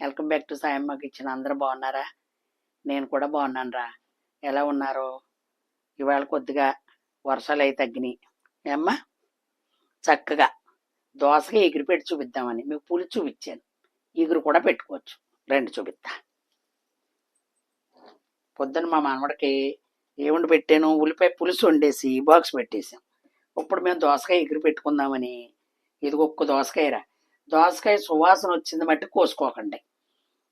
Welcome back to సాయమ్మకి ఇచ్చిన అందరూ బాగున్నారా? నేను కూడా బాగున్నాను రా ఎలా ఉన్నారు? ఇవాళ కొద్దిగా వర్షాలు అయి తగ్గినాయి. ఏమ్మా? చక్కగా. దోసగా ఎగిరి పెట్టి చూపిద్దామని. మీకు పులుసు చూపించాను. ఎగురు కూడా పెట్టుకోవచ్చు. రెండు చూపిస్తా. పొద్దున మా మనవడికి ఏముండి పెట్టాను? ఉల్లిపాయ పులుసు వండేసి బాక్స్ పెట్టేసాం ఇప్పుడు మేము దోసకాయ ఎగిరి పెట్టుకుందామని. ఇది ఒక్క దోసకాయరా. దోసకాయ సువాసన వచ్చింది మట్టి కోసుకోకండి.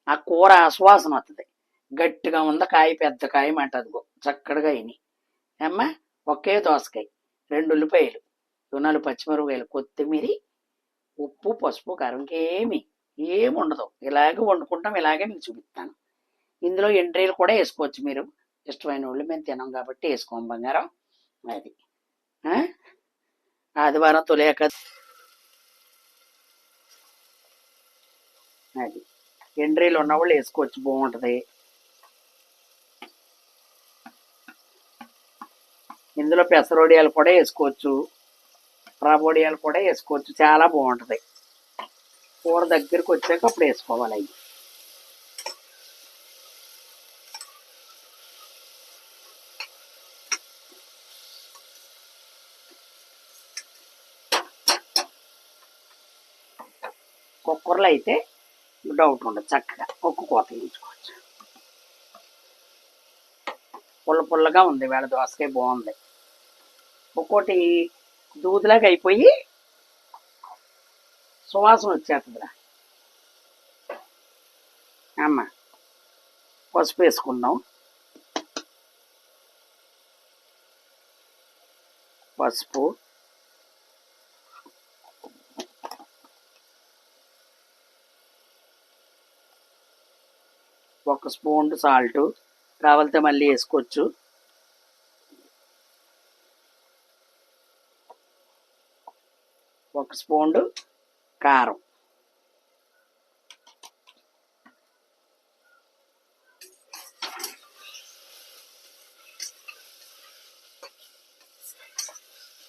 ఆ కూర ఆశ్వాసన వస్తుంది గట్టిగా ఉంది కాయ పెద్ద కాయ మాట అదిగో చక్కడగా అయినాయి. అమ్మా ఒకే దోసకాయ రెండు ఉల్లిపాయలు నాలుగు పచ్చిమిరపకాయలు కొత్తిమీర ఉప్పు పసుపు కారం ఇంకేమి ఏమి ఉండదు. ఇలాగే వండుకుంటాం ఇలాగే మీకు చూపిస్తాను. ఇందులో ఎండ్రీలు కూడా వేసుకోవచ్చు మీరు. ఇష్టమైన వాళ్ళు మేము తినాం కాబట్టి వేసుకోం బంగారం. అది. ఆదివారం తొలియాక అది. ఎండ్రీలు ఉన్నవాళ్ళు వేసుకోవచ్చు బాగుంటుంది. ఇందులో పెసరొడియాలు కూడా వేసుకోవచ్చు రాబోడియాలు కూడా వేసుకోవచ్చు చాలా బాగుంటుంది. కూర దగ్గరికి వచ్చాక అప్పుడు వేసుకోవాలి అవి. కుక్కర్లు అయితే డౌట్ ఉండదు చక్కగా. ఒక్క కోత వేయించుకోవచ్చు. పుల్ల పుల్లగా ఉంది వేళ దోసకాయ బాగుంది. ఒక్కోటి దూదిలాగా అయిపోయి సువాసన వచ్చేస్తుందిరా అమ్మ పసుపు వేసుకుందాం. పసుపు. ఒక స్పూన్ సాల్ట్ కావాలితే మళ్ళీ వేసుకోవచ్చు. ఒక స్పూన్ కారం.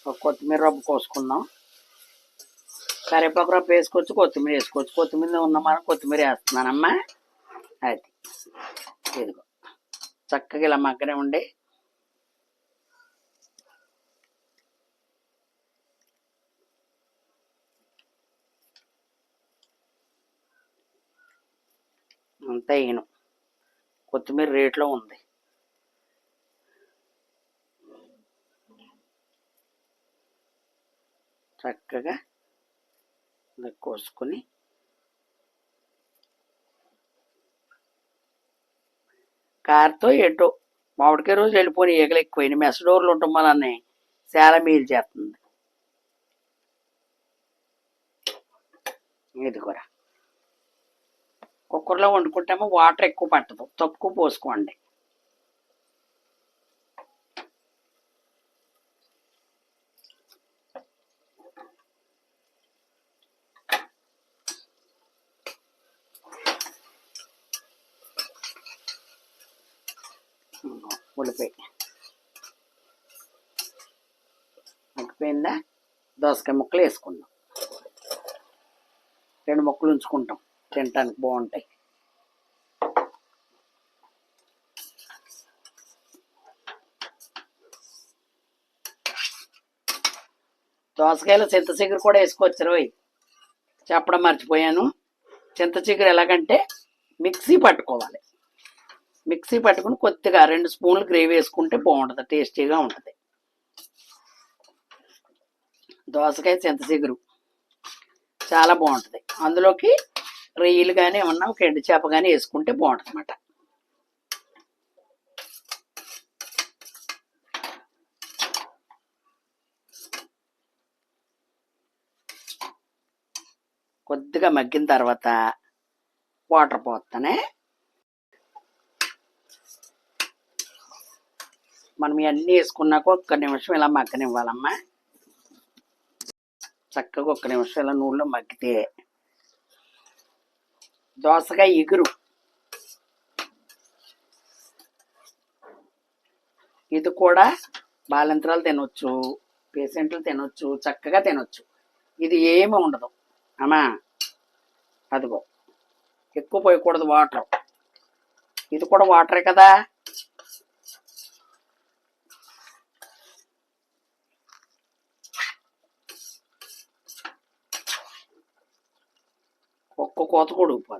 ఒక కొత్తిమీర రబ్బు కోసుకుందాం. కరివేపాకు రబ్బు వేసుకోవచ్చు కొత్తిమీర వేసుకోవచ్చు. కొత్తిమీర ఉన్నమాట కొత్తిమీర వేస్తున్నానమ్మా. అది. ఇదిగో. చక్కగా ఇలా మగ్గనే ఉండి. అంతా ఈను. కొత్తిమీర రేట్లో ఉంది. చక్కగా కోసుకొని కారుతో ఎటో మామిడికాయ రోజు వెళ్ళిపోయి ఈగలు ఎక్కువైనాయి మెసడోర్లు ఉండటం వలన చాలా మేలు చేస్తుంది. ఇది కూడా. కుక్కర్లో వండుకుంటామో? వాటర్ ఎక్కువ పట్టదు. తక్కువ పోసుకోండి. ఉల్లిపాయ మగ్గిపోయిందా దోసకాయ ముక్కలు వేసుకుందాం రెండు ముక్కలు ఉంచుకుంటాం. తినటానికి బాగుంటాయి. దోసకాయలు చింత చిగురు కూడా వేసుకోవచ్చు రోయ్. చెప్పడం మర్చిపోయాను. చింత చిగురు ఎలాగంటే మిక్సీ పట్టుకోవాలి. మిక్సీ పట్టుకుని కొద్దిగా రెండు స్పూన్లు గ్రేవీ వేసుకుంటే బాగుంటుంది టేస్టీగా ఉంటుంది. దోసకాయ చింతసిగురు చాలా బాగుంటుంది. అందులోకి రొయ్యలు కానీ ఏమన్నా ఒక ఎండు చేప కానీ వేసుకుంటే బాగుంటుంది అన్నమాట కొద్దిగా మగ్గిన తర్వాత వాటర్ పోతానే మనం ఇవన్నీ వేసుకున్నాక ఒక్క నిమిషం ఇలా మగ్గనివ్వాలమ్మా. చక్కగా ఒక్క నిమిషం ఇలా నూనెలో మగ్గితే దోసకాయ ఎగురు. ఇది కూడా బాలింతరాలు తినొచ్చు పేషెంట్లు తినొచ్చు చక్కగా తినొచ్చు. ఇది ఏమీ ఉండదు. అమ్మా అదిగో ఎక్కువ పోయకూడదు వాటర్. ఇది కూడా వాటరే కదా ఒక్క కోత కూడా ఉప్పు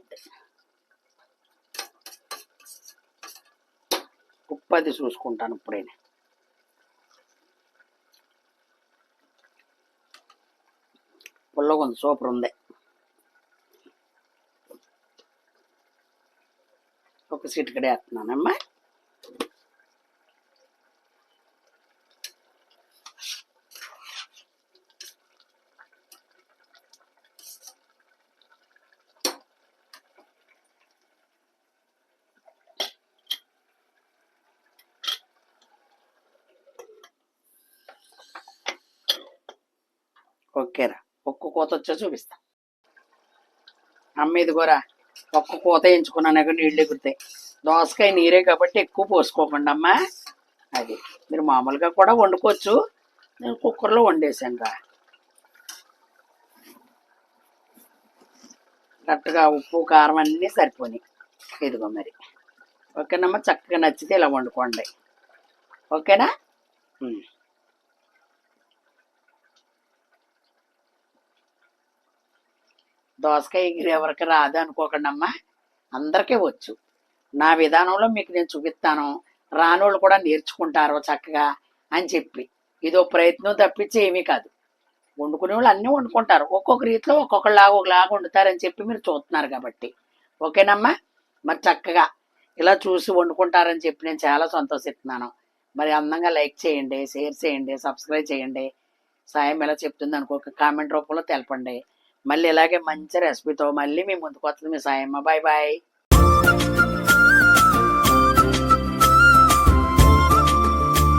ఉప్పు అది చూసుకుంటాను ఇప్పుడైనా. పుల్లగా ఉంది సూపర్ ఉంది. ఒక సీట్ కడే వేస్తున్నానమ్మా. ఓకేరా ఒక్క కోత వచ్చా చూపిస్తా. అమ్మ ఇదిగోరా ఒక్క కోత ఎంచుకున్నాను నీళ్ళు ఎగురుతాయి. దోసకాయ నీరే కాబట్టి ఎక్కువ పోసుకోకుండా అమ్మా. అది. మీరు మామూలుగా కూడా వండుకోవచ్చు. నేను కుక్కర్లో వండేసాను రా కరెక్ట్గా ఉప్పు కారం అన్నీ సరిపోయి ఇదిగో మరి. ఓకేనమ్మా? చక్కగా నచ్చితే ఇలా వండుకోండి. ఓకేనా? దోసకాయ ఎగిరి ఎవరికి రాదు అనుకోకండి అమ్మా అందరికీ వచ్చు. నా విధానంలో మీకు నేను చూపిస్తాను. రానోళ్ళు కూడా నేర్చుకుంటారు చక్కగా అని చెప్పి. ఇదో ప్రయత్నం తప్పించి ఏమీ కాదు. వండుకునే వాళ్ళు అన్నీ వండుకుంటారు. ఒక్కొక్క రీతిలో ఒక్కొక్కలాగా ఒకలాగా వండుతారని చెప్పి మీరు చూస్తున్నారు కాబట్టి. ఓకేనమ్మా? మరి చక్కగా ఇలా చూసి వండుకుంటారని చెప్పి నేను చాలా సంతోషిస్తున్నాను. మరి అందంగా లైక్ చేయండి షేర్ చేయండి సబ్స్క్రైబ్ చేయండి. సాయం ఎలా చెప్తుంది అనుకో కామెంట్ రూపంలో తెలపండి. మళ్ళీ ఇలాగే మంచి రెసిపీతో మళ్ళీ మీ ముందుకు వస్తుంది మీ సాయమ్మ. Bye bye